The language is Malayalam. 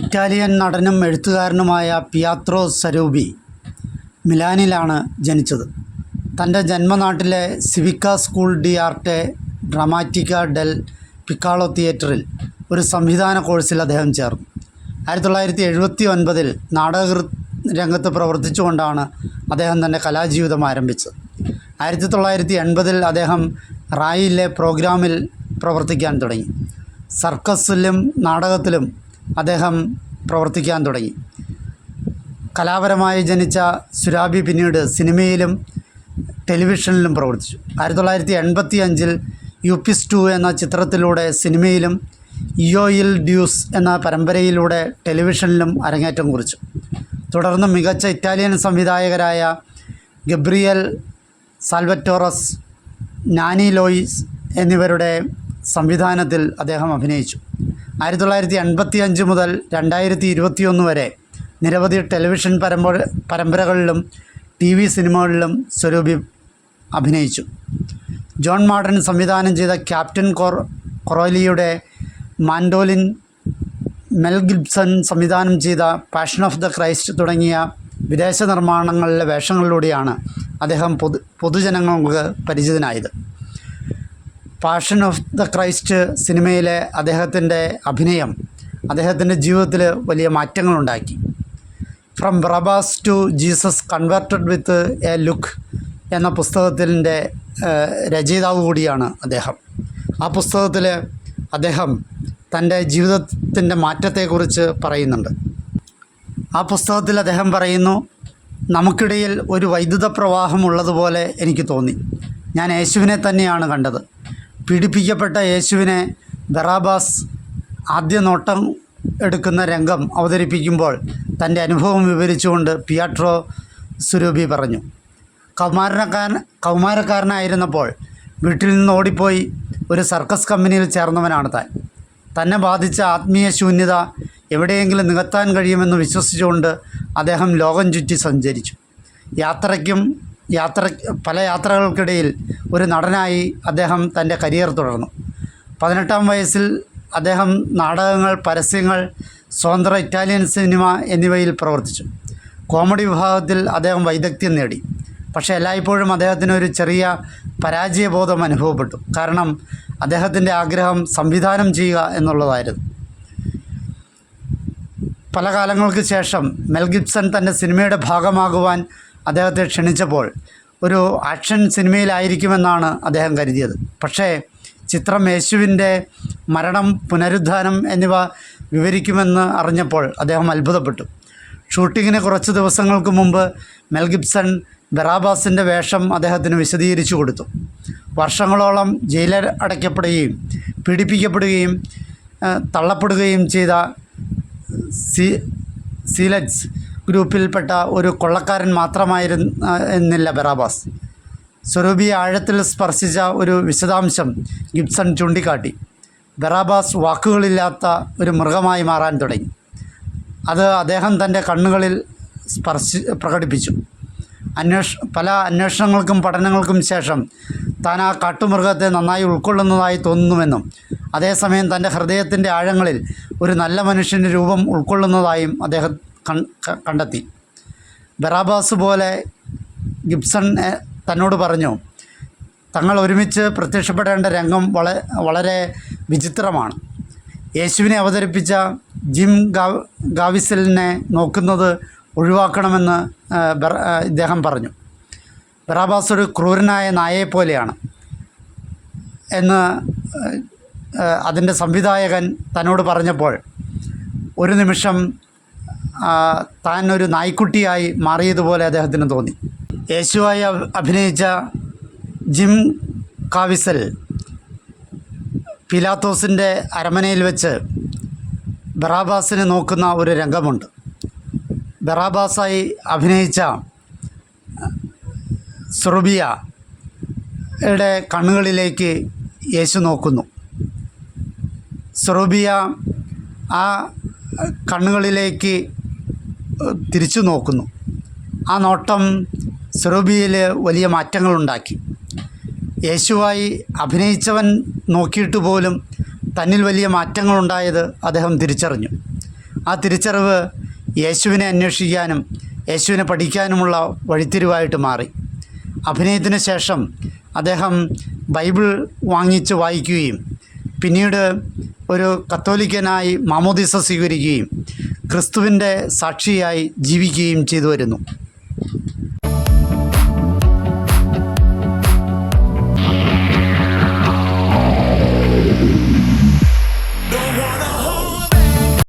ഇറ്റാലിയൻ നടനും എഴുത്തുകാരനുമായ പിയാത്രോ സരൂബി മിലാനിലാണ് ജനിച്ചത്. തന്റെ ജന്മനാട്ടിലെ Civica school di Arte Drammatica del Piccolo തിയേറ്ററിൽ ഒരു സംവിധാന കോഴ്സിൽ അദ്ദേഹം ചേർന്നു. ആയിരത്തി തൊള്ളായിരത്തി എഴുപത്തി ഒൻപതിൽ നാടക രംഗത്ത് പ്രവർത്തിച്ചുകൊണ്ടാണ് അദ്ദേഹം തന്റെ കലാജീവിതം ആരംഭിച്ചത്. ആയിരത്തി തൊള്ളായിരത്തി എൺപതിൽ അദ്ദേഹം റായിലെ പ്രോഗ്രാമിൽ പ്രവർത്തിക്കാൻ തുടങ്ങി. സർക്കസിലും നാടകത്തിലും അദ്ദേഹം പ്രവർത്തിക്കാൻ തുടങ്ങി. കലാപരമായി ജനിച്ച സുരാബി പിന്നീട് സിനിമയിലും ടെലിവിഷനിലും പ്രവർത്തിച്ചു. ആയിരത്തി തൊള്ളായിരത്തി എൺപത്തി അഞ്ചിൽ യു പിസ് ടു എന്ന ചിത്രത്തിലൂടെ സിനിമയിലും ഇയോയിൽ ഡ്യൂസ് എന്ന പരമ്പരയിലൂടെ ടെലിവിഷനിലും അരങ്ങേറ്റം കുറിച്ചു. തുടർന്ന് മികച്ച ഇറ്റാലിയൻ സംവിധായകരായ ഗബ്രിയൽ സാൽവറ്റോറസ് നാനി ലോയിസ് എന്നിവരുടെ സംവിധാനത്തിൽ അദ്ദേഹം അഭിനയിച്ചു. ആയിരത്തി തൊള്ളായിരത്തി എൺപത്തി അഞ്ച് മുതൽ രണ്ടായിരത്തി ഇരുപത്തിയൊന്ന് വരെ നിരവധി ടെലിവിഷൻ പരമ്പര പരമ്പരകളിലും ടി വി സിനിമകളിലും സ്വരൂപി അഭിനയിച്ചു. ജോൺ മാർട്ടൻ സംവിധാനം ചെയ്ത ക്യാപ്റ്റൻ കൊർ കൊറോലിയുടെ മാൻഡോലിൻ മെൽ ഗിബ്സൺ സംവിധാനം ചെയ്ത പാഷൻ ഓഫ് ദ ക്രൈസ്റ്റ് തുടങ്ങിയ വിദേശ നിർമ്മാണങ്ങളിലെ വേഷങ്ങളിലൂടെയാണ് അദ്ദേഹം പൊതു പൊതുജനങ്ങൾക്ക് പരിചിതനായത്. പാഷൻ ഓഫ് ദ ക്രൈസ്റ്റ് സിനിമയിലെ അദ്ദേഹത്തിന്റെ അഭിനയം അദ്ദേഹത്തിന്റെ ജീവിതത്തിൽ വലിയ മാറ്റങ്ങളുണ്ടാക്കി. From Barabbas to Jesus converted with a look എന്ന പുസ്തകത്തിന്റെ രചയിതാവ് കൂടിയാണ് അദ്ദേഹം. ആ പുസ്തകത്തിൽ അദ്ദേഹം തന്റെ ജീവിതത്തിന്റെ മാറ്റത്തെക്കുറിച്ച് പറയുന്നുണ്ട്. ആ പുസ്തകത്തിൽ അദ്ദേഹം പറയുന്നു നമുക്കിടയിൽ ഒരു വൈദ്യുത പ്രവാഹം ഉള്ളതുപോലെ എനിക്ക് തോന്നി. ഞാൻ യേശുവിനെ തന്നെയാണ് കണ്ടത്. പീഡിപ്പിക്കപ്പെട്ട യേശുവിനെ ബറാബാസ് ആദ്യ നോട്ടം എടുക്കുന്ന രംഗം അവതരിപ്പിക്കുമ്പോൾ തന്റെ അനുഭവം വിവരിച്ചുകൊണ്ട് പിയാട്രോ സുരൂപി പറഞ്ഞു കൗമാരക്കാരൻ കൗമാരക്കാരനായിരുന്നപ്പോൾ വീട്ടിൽ നിന്ന് ഓടിപ്പോയി ഒരു സർക്കസ് കമ്പനിയിൽ ചേർന്നവനാണ് താൻ. തന്നെ ബാധിച്ച ആത്മീയ ശൂന്യത എവിടെയെങ്കിലും നികത്താൻ കഴിയുമെന്ന് വിശ്വസിച്ചുകൊണ്ട് അദ്ദേഹം ലോകം ചുറ്റി സഞ്ചരിച്ചു. യാത്രയ്ക്കും യാത്ര പല യാത്രകൾക്കിടയിൽ ഒരു നടനായി അദ്ദേഹം തന്റെ കരിയർ തുടർന്നു. പതിനെട്ടാം വയസ്സിൽ അദ്ദേഹം നാടകങ്ങൾ പരസ്യങ്ങൾ സ്വതന്ത്ര ഇറ്റാലിയൻ സിനിമ എന്നിവയിൽ പ്രവർത്തിച്ചു. കോമഡി വിഭാഗത്തിൽ അദ്ദേഹം വൈദഗ്ധ്യം നേടി. പക്ഷേ എല്ലായ്പ്പോഴും അദ്ദേഹത്തിന് ഒരു ചെറിയ പരാജയബോധം അനുഭവപ്പെട്ടു. കാരണം അദ്ദേഹത്തിന്റെ ആഗ്രഹം സംവിധാനം ചെയ്യുക എന്നുള്ളതായിരുന്നു. പല കാലങ്ങൾക്ക് ശേഷം മെൽ ഗിബ്സൺ തന്റെ സിനിമയുടെ ഭാഗമാകുവാൻ അദ്ദേഹത്തെ ക്ഷണിച്ചപ്പോൾ ഒരു ആക്ഷൻ സിനിമയിലായിരിക്കുമെന്നാണ് അദ്ദേഹം കരുതിയത്. പക്ഷേ ചിത്രം യേശുവിന്റെ മരണം പുനരുദ്ധാനം എന്നിവ വിവരിക്കുമെന്ന് അറിഞ്ഞപ്പോൾ അദ്ദേഹം അത്ഭുതപ്പെട്ടു. ഷൂട്ടിങ്ങിന് കുറച്ച് ദിവസങ്ങൾക്ക് മുമ്പ് മെൽഗിപ്സൺ ബെറാബാസിന്റെ വേഷം അദ്ദേഹത്തിന് വിശദീകരിച്ചു കൊടുത്തു. വർഷങ്ങളോളം ജയിലർ അടയ്ക്കപ്പെടുകയും പീഡിപ്പിക്കപ്പെടുകയും തള്ളപ്പെടുകയും ചെയ്ത സി സീലറ്റ്സ് ഗ്രൂപ്പിൽപ്പെട്ട ഒരു കൊള്ളക്കാരൻ മാത്രമായിരുന്ന എന്നില്ല ബറാബാസ്. സ്വരൂപിയെ ആഴത്തിൽ സ്പർശിച്ച ഒരു വിശദാംശം ഗിബ്സൺ ചൂണ്ടിക്കാട്ടി. ബറാബാസ് വാക്കുകളില്ലാത്ത ഒരു മൃഗമായി മാറാൻ തുടങ്ങി. അത് അദ്ദേഹം തന്റെ കണ്ണുകളിൽ സ്പർശി പ്രകടിപ്പിച്ചു. അന്വേഷ പല അന്വേഷണങ്ങൾക്കും പഠനങ്ങൾക്കും ശേഷം താൻ ആ കാട്ടുമൃഗത്തെ നന്നായി ഉൾക്കൊള്ളുന്നതായി തോന്നുന്നുവെന്നും അതേസമയം തന്റെ ഹൃദയത്തിന്റെ ആഴങ്ങളിൽ ഒരു നല്ല മനുഷ്യന്റെ രൂപം ഉൾക്കൊള്ളുന്നതായും അദ്ദേഹം കണ്ടെത്തി. ബറാബാസ് പോലെ ഗിബ്സൺ തന്നോട് പറഞ്ഞു തങ്ങൾ ഒരുമിച്ച് പ്രത്യക്ഷപ്പെടേണ്ട രംഗം വള വളരെ വിചിത്രമാണ്. യേശുവിനെ അവതരിപ്പിച്ച ജിം ഗാവ് ഗാവിസലിനെ നോക്കുന്നത് ഒഴിവാക്കണമെന്ന് ഇദ്ദേഹം പറഞ്ഞു. ബറാബാസ് ഒരു ക്രൂരനായ നായയെപ്പോലെയാണ് എന്ന് അതിന്റെ സംവിധായകൻ തന്നോട് പറഞ്ഞപ്പോൾ ഒരു നിമിഷം താൻ ഒരു നായ്ക്കുട്ടിയായി മാറിയതുപോലെ അദ്ദേഹത്തിന് തോന്നി. യേശുവായി അഭിനയിച്ച ജിം കാവിസൽ പിലാത്തോസിന്റെ അരമനയിൽ വെച്ച് ബറാബാസിനെ നോക്കുന്ന ഒരു രംഗമുണ്ട്. ബറാബാസായി അഭിനയിച്ച സുറുബിയയുടെ കണ്ണുകളിലേക്ക് യേശു നോക്കുന്നു. സുറുബിയ ആ കണ്ണുകളിലേക്ക് തിരിച്ചു നോക്കുന്നു. ആ നോട്ടം സെറോബിയയിൽ വലിയ മാറ്റങ്ങളുണ്ടാക്കി. യേശുവായി അഭിനയിച്ചവൻ നോക്കിയിട്ട് പോലും തന്നിൽ വലിയ മാറ്റങ്ങളുണ്ടായത് അദ്ദേഹം തിരിച്ചറിഞ്ഞു. ആ തിരിച്ചറിവ് യേശുവിനെ അന്വേഷിക്കാനും യേശുവിനെ പഠിക്കാനുമുള്ള വഴിത്തിരിവായിട്ട് മാറി. അഭിനയത്തിന് ശേഷം അദ്ദേഹം ബൈബിൾ വാങ്ങിച്ച് വായിക്കുകയും പിന്നീട് ഒരു കത്തോലിക്കനായി മാമോദിസ സ്വീകരിക്കുകയും ക്രിസ്തുവിന്റെ സാക്ഷിയായി ജീവിക്കുകയും ചെയ്തു വരുന്നു.